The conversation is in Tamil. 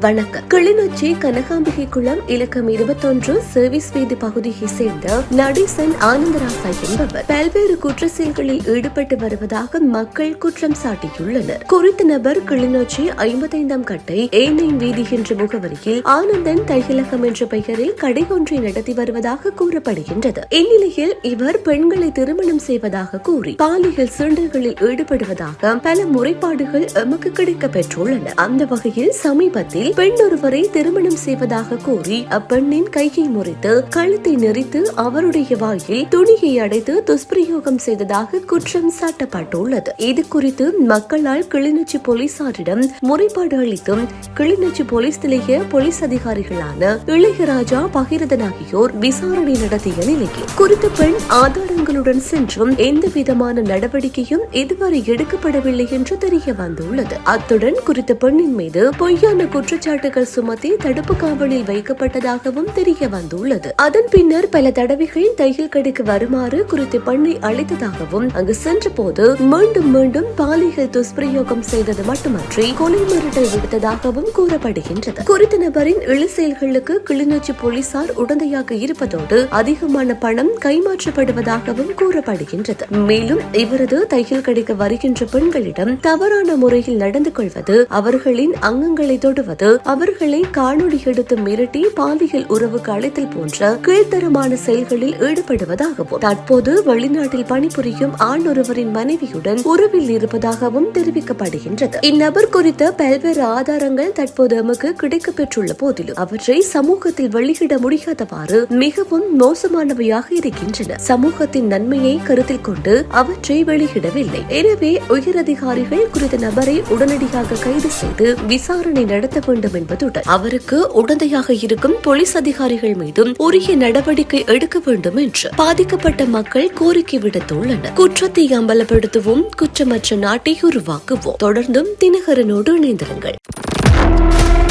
வணக்கம். கிளிநொச்சி கனகாம்பிகை குளம் இலக்கம் இருபத்தொன்று சர்வீஸ் வீதி பகுதியை சேர்ந்த நடேசன் ஆனந்தராசா என்பவர் பல்வேறு குற்ற செயல்களில் ஈடுபட்டு வருவதாக மக்கள் குற்றம் சாட்டியுள்ளனர். குறித்த நபர் கிளிநொச்சி ஐம்பத்தைந்தாம் கட்டை ஏனைன் வீதி என்ற முகவரியில் ஆனந்தன் தையலகம் என்ற பெயரில் கடை ஒன்றை நடத்தி வருவதாக கூறப்படுகின்றது. இந்நிலையில் இவர் பெண்களை திருமணம் செய்வதாக கூறி பாலியல் சீண்டல்களில் ஈடுபடுவதாக பல முறைப்பாடுகள் எமக்கு கிடைக்க பெற்றுள்ளன அந்த வகையில் சமீபத்தில் பெண் ஒருவரை திருமணம் செய்வதாக கூறி அப்பெண்ணின் கையை முறித்து கழுத்தை நெறித்து அவருடைய வாயில் துணியை அடைத்து துஷ்பிரயோகம் செய்ததாக குற்றம் சாட்டப்பட்டுள்ளது. இது குறித்து மக்களால் கிளிநொச்சி போலீசாரிடம் முறைப்பாடு அளித்தும் கிளிநொச்சி போலீஸ் நிலைய போலீஸ் அதிகாரிகளான இளையராஜா பகிரதன் ஆகியோர் விசாரணை நடத்திய நிலையில் குறித்த பெண் ஆதாரங்களுடன் சென்றும் எந்த விதமான நடவடிக்கையும் இதுவரை எடுக்கப்படவில்லை என்று தெரிய வந்துள்ளது. அத்துடன் குறித்த பெண்ணின் மீது பொய்யான குற்றச்சாட்டுகள் சுமத்தி தடுப்பு காவலில் வைக்கப்பட்டதாகவும் தெரிய வந்துள்ளது. அதன் பின்னர் பல தடவைகள் தையல் கடைக்கு வருமாறு குறித்த பெண்ணை அழைத்ததாகவும் அங்கு சென்ற போது மீண்டும் மீண்டும் பாலியல் துஷ்பிரயோகம் செய்தது மட்டுமன்றி கொலை மிரட்டல் விடுத்ததாகவும் கூறப்படுகின்றது. குறித்த நபரின் இழு செயல்களுக்கு கிளிநொச்சி போலீசார் உடந்தையாக இருப்பதோடு அதிகமான பணம் கைமாற்றப்படுவதாகவும் கூறப்படுகின்றது. மேலும் இவரது தையல் கடைக்கு வருகின்ற பெண்களிடம் தவறான முறையில் நடந்து கொள்வது அவர்களின் அங்கங்களை தொடுவது அவர்களை காணொளி எடுத்து மிரட்டி பாலியல் உறவுக்கு அழைத்தல் போன்ற கீழ்த்தரமான செயல்களில் ஈடுபடுவதாகவும் தற்போது வெளிநாட்டில் பணிபுரியும் ஆண் ஒருவரின் மனைவியுடன் உறவில் இருப்பதாகவும் தெரிவிக்கப்படுகின்றது. இந்நபர் குறித்த பல்வேறு ஆதாரங்கள் தற்போது எமக்கு கிடைக்கப் பெற்றுள்ள போதிலும் அவற்றை சமூகத்தில் வெளியிட முடியாதவாறு மிகவும் மோசமானவையாக இருக்கின்றன. சமூகத்தின் நன்மையை கருத்தில் கொண்டு அவற்றை வெளியிடவில்லை. எனவே உயரதிகாரிகள் குறித்த நபரை உடனடியாக கைது செய்து விசாரணை நடத்த வேண்டும் என்பதுடன் அவருக்கு உடந்தையாக இருக்கும் போலீஸ் அதிகாரிகள் மீதும் உரிய நடவடிக்கை எடுக்க வேண்டும் என்று பாதிக்கப்பட்ட மக்கள் கோரிக்கை விடுத்துள்ளனர். குற்றத்தை அம்பலப்படுத்துவோம் குற்றமற்ற நாட்டை உருவாக்குவோம். தொடர்ந்தும் தினகரனோடு இணைந்திருங்கள்.